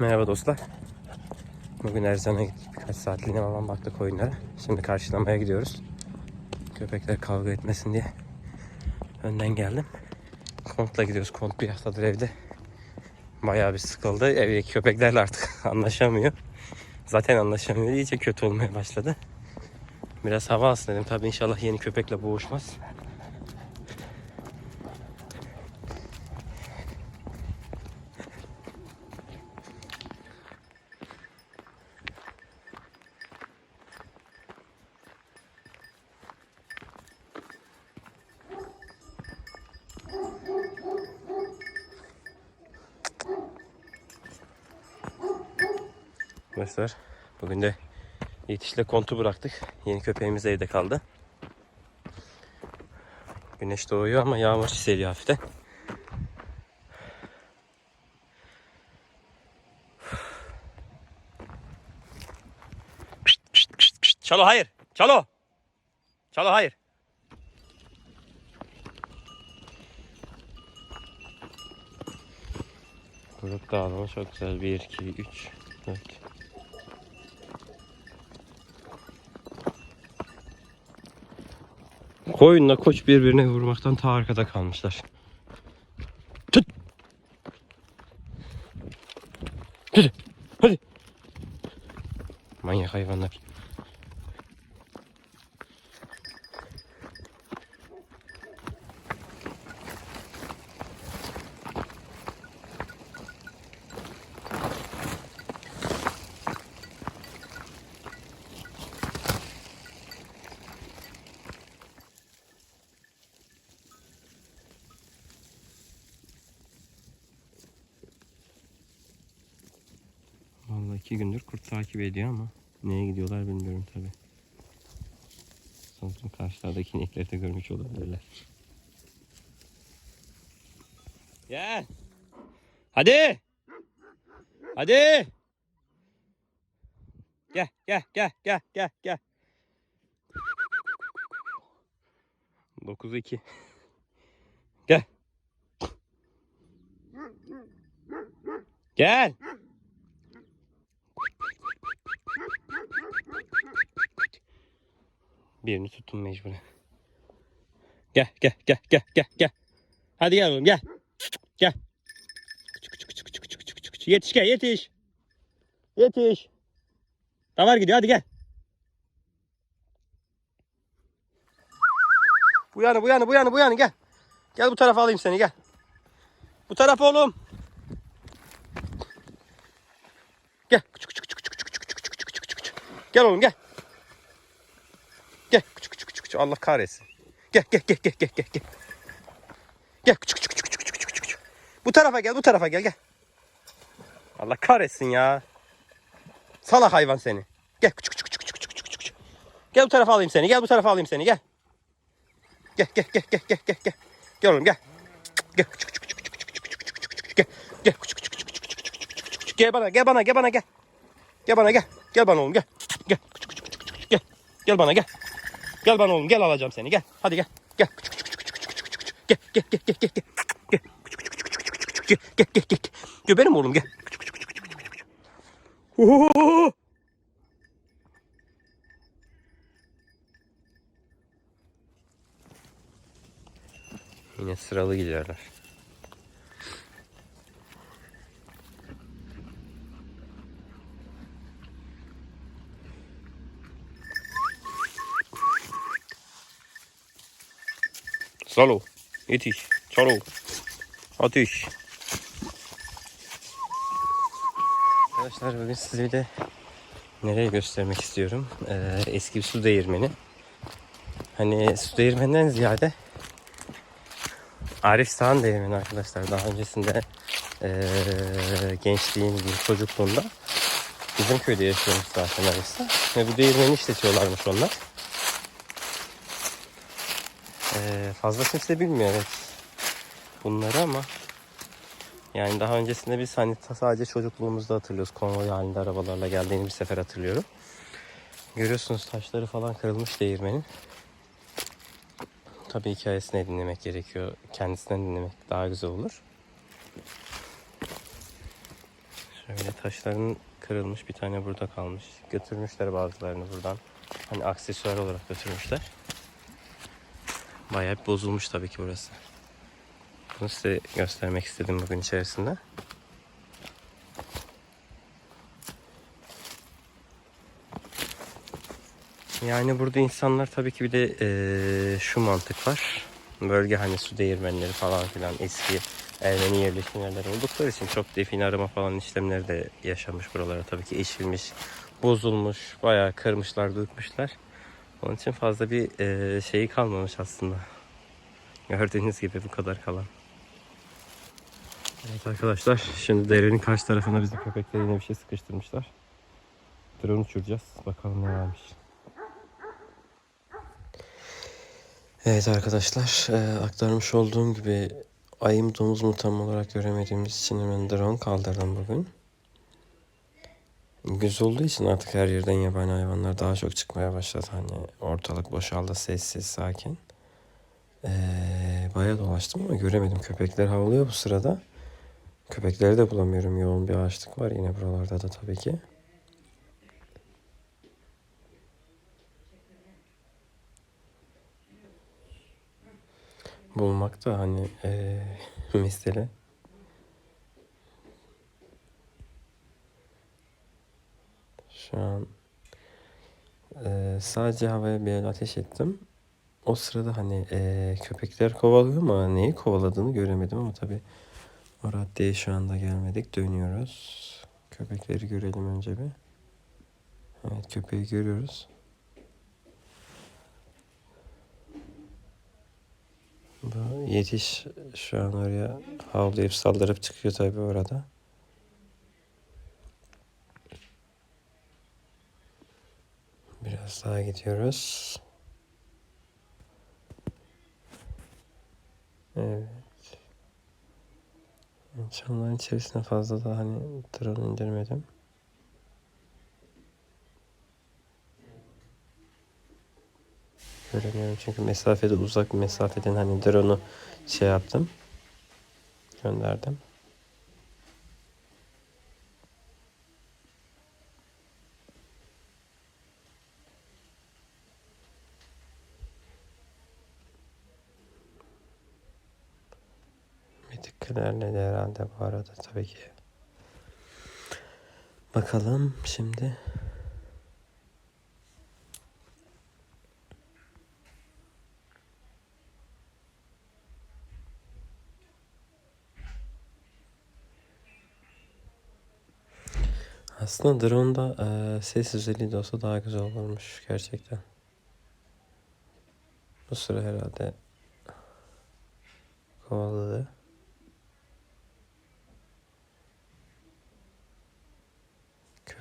Merhaba dostlar. Bugün Erzincan'a gittik. Birkaç saatliğine falan baktık oyunlara. Şimdi karşılamaya gidiyoruz. Köpekler kavga etmesin diye. Önden geldim. Kontla gidiyoruz. Kont bir haftadır evde. Bayağı bir sıkıldı. Evdeki köpeklerle artık anlaşamıyor. Zaten anlaşamıyor. İyice kötü olmaya başladı. Biraz hava alsın dedim. Tabii inşallah yeni köpekle boğuşmaz. Arkadaşlar bugün de Yetiş'le kontu bıraktık. Yeni köpeğimiz evde kaldı. Güneş doğuyor ama yağmur çiseliyor hafiften. Pişt, pişt, pişt, pişt. Çalo hayır. Çalo. Çalo hayır. Grup dağılımı çok güzel. 1, 2, 3, 4. Koyunla koç birbirine vurmaktan ta arkada kalmışlar. Tut. Hadi. Hadi. Manyak hayvanlar. İki gündür kurt takip ediyor ama neye gidiyorlar bilmiyorum tabi. Sanırım karşılardaki inekleri de görmüş olabilirler. Gel. Hadi. Hadi. Gel gel gel gel gel gel. 9-2. Gel. Gel. Birini tuttum mecburen. Gel gel gel gel gel gel. Hadi gel oğlum gel. Gel. Yetiş gel yetiş. Yetiş. Damar gidiyor hadi gel. Bu yana bu yana bu yana bu yana gel. Gel bu tarafa alayım seni gel. Bu tarafa oğlum. Gel. Gel oğlum. Gel küçük. Allah kahretsin. Gel gel gel gel gel gel gel. Gel küçük küçük küçük küçük küçük. küçük. Bu tarafa gel bu tarafa gel gel. Allah kahretsin ya. Salak hayvan seni. Gel küçük küçük küçük küçük küçük küçük. Gel bu tarafa alayım seni. Gel bu tarafa alayım seni. Gel. Gel gel gel gel gel gel gel. Gel oğlum gel. Gel küçük küçük küçük küçük küçük küçük küçük küçük. Gel. Gel küçük küçük küçük küçük küçük küçük küçük küçük. Gel bana gel bana gel bana gel. Gel bana gel. Gel bana oğlum gel. Gel küçük küçük küçük küçük. Gel. Gel bana gel. Gel bana oğlum gel alacağım seni gel. Hadi gel. Gel. Küçük küçük küçük küçük küçük küçük. Gel gel gel gel gel gel. Küçük küçük küçük küçük küçük. Gel gel gel gel. gel. Benim oğlum gel. Küçük küçük küçük küçük küçük. Ohohoho. Yine sıralı gidiyorlar. Salo. Yetiş. Çalo. Ateş. Arkadaşlar bugün size bir de nereye göstermek istiyorum. Ee, eski bir su değirmeni. Hani su değirmeninden ziyade Arif Sağan değirmeni arkadaşlar. Daha öncesinde ee, gençliğin, çocukluğunda bizim köyde yaşıyormuş zaten Arif'te. Ve bu değirmeni işletiyorlarmış onlar. Ee, fazla kimse bilmiyor evet bunları ama yani daha öncesinde biz hani sadece çocukluğumuzda hatırlıyoruz. Konvoy halinde arabalarla geldiğini bir sefer hatırlıyorum. Görüyorsunuz taşları falan kırılmış değirmenin. Tabii hikayesini dinlemek gerekiyor. Kendisinden dinlemek daha güzel olur. Öyle taşların kırılmış bir tane burada kalmış. Götürmüşler bazılarını buradan. Hani aksesuar olarak götürmüşler. Bayağı bir bozulmuş tabii ki burası. Bunu size göstermek istedim bugün içerisinde. Yani burada insanlar tabii ki bir de eee, şu mantık var. Bölge hani su değirmenleri falan filan eski Ermeni yerleşim yerleri oldukları için çok define arama falan işlemleri de yaşamış buralara. Tabii ki eşilmiş, bozulmuş, bayağı kırmışlar, dökmüşler. Onun için fazla bir eee, şeyi kalmamış aslında. Gördüğünüz gibi bu kadar kalan. Evet arkadaşlar şimdi derenin karşı tarafına bizi köpekler yine bir şey sıkıştırmışlar. Drone uçuracağız. Bakalım ne varmış. Evet arkadaşlar e, aktarmış olduğum gibi ayı mı domuz mu tam olarak göremediğimiz için hemen drone kaldırdım bugün. Güz olduğu için artık her yerden yabani hayvanlar daha çok çıkmaya başladı. Hani ortalık boşaldı sessiz sakin. Ee, bayağı dolaştım ama göremedim. Köpekler havlıyor bu sırada. Köpekleri de bulamıyorum. Yoğun bir ağaçlık var yine buralarda da tabii ki. Bulmak da hani eee mesele. Şu an eee, sadece havaya bir el ateş ettim. O sırada hani eee, köpekler kovalıyor ama neyi kovaladığını göremedim ama tabii o raddeye şu anda gelmedik. Dönüyoruz. Köpekleri görelim önce bir. Evet köpeği görüyoruz. Bu yetiş şu an oraya havlayıp saldırıp çıkıyor tabii orada. Biraz daha gidiyoruz. Evet. Çamların içerisine fazla da hani drone indirmedim. Göremiyorum çünkü mesafede uzak mesafeden hani drone'u şey yaptım. Gönderdim. Tık ilerledi herhalde bu arada tabii ki. Bakalım şimdi. Aslında drone'da eee, ses özelliği de olsa daha güzel olurmuş gerçekten. Bu sıra herhalde kovaladı.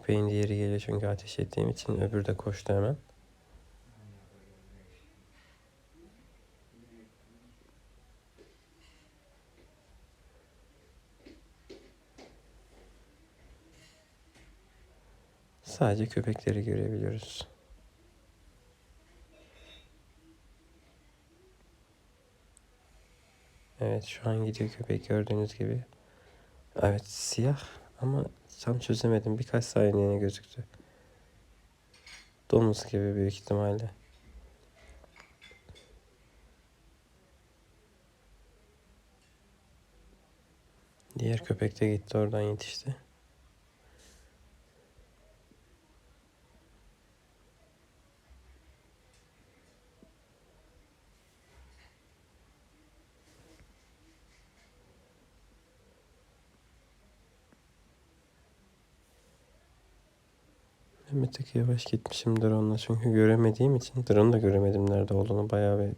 Köpeğin diğeri geliyor çünkü ateş ettiğim için öbürü de koştu hemen. Sadece köpekleri görebiliyoruz. Evet şu an gidiyor köpek gördüğünüz gibi. Evet siyah ama tam çözemedim. Birkaç saniyene gözüktü. Domuz gibi büyük ihtimalle. Diğer köpek de gitti oradan yetişti. Bir tık yavaş gitmişim drone'la çünkü göremediğim için drone'u da göremedim nerede olduğunu bayağı bir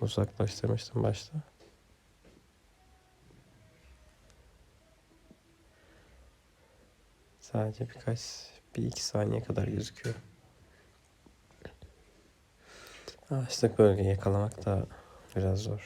uzaklaştırmıştım başta. Sadece birkaç, bir iki saniye kadar gözüküyor. Ağaçlık bölgeyi yakalamak da biraz zor.